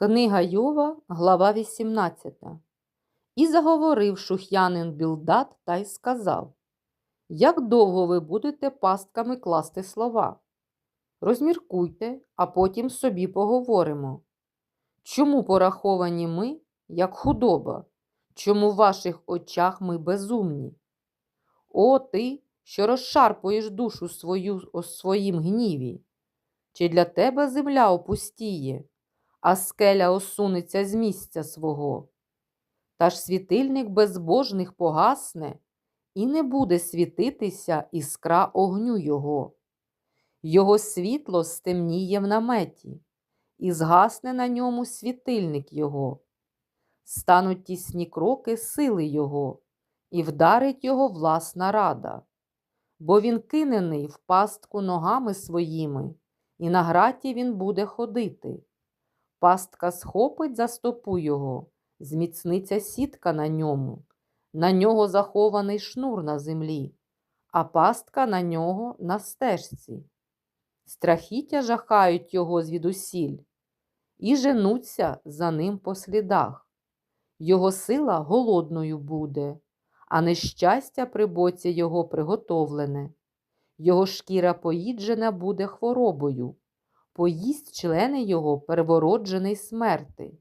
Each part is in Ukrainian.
Книга Йова, глава 18. І заговорив шух'янин Білдат та й сказав: Як довго ви будете пастками класти слова? Розміркуйте, а потім собі поговоримо. Чому пораховані ми, як худоба? Чому в ваших очах ми безумні? О, ти, що розшарпуєш душу свою у своїм гніві? Чи для тебе земля опустіє? А скеля осунеться з місця свого. Та ж світильник безбожних погасне, і не буде світитися іскра огню його. Його світло стемніє в наметі, і згасне на ньому світильник його. Стануть тісні кроки сили його, і вдарить його власна рада, бо він кинений в пастку ногами своїми, і на граті він буде ходити. Пастка схопить за стопу його, зміцниться сітка на ньому, на нього захований шнур на землі, а пастка на нього на стежці. Страхіття жахають його звідусіль і женуться за ним по слідах. Його сила голодною буде, а нещастя при боці його приготовлене. Його шкіра поїджена буде хворобою поїсть члени його первороджений смерти.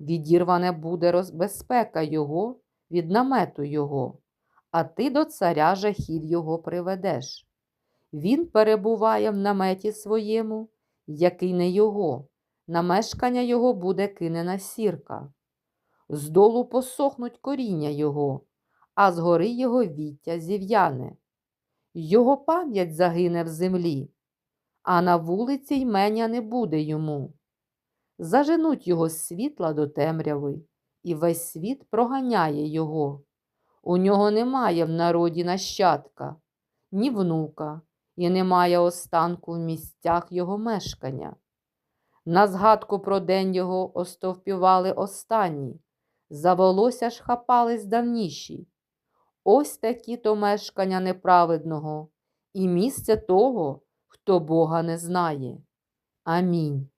Відірване буде розбезпека його від намету його, а ти до царя жахів його приведеш. Він перебуває в наметі своєму, який не його, на мешкання його буде кинена сірка. Здолу посохнуть коріння його, а згори його віття зів'яне. Його пам'ять загине в землі, а на вулиці ймення не буде йому. Заженуть його з світла до темряви, і весь світ проганяє його. У нього немає в народі нащадка, ні внука, і немає останку в місцях його мешкання. На згадку про день його остовпівали останні, за волосся ж хапались давніші. Ось такі то мешкання неправедного, і місце того, хто Бога не знає. Амінь.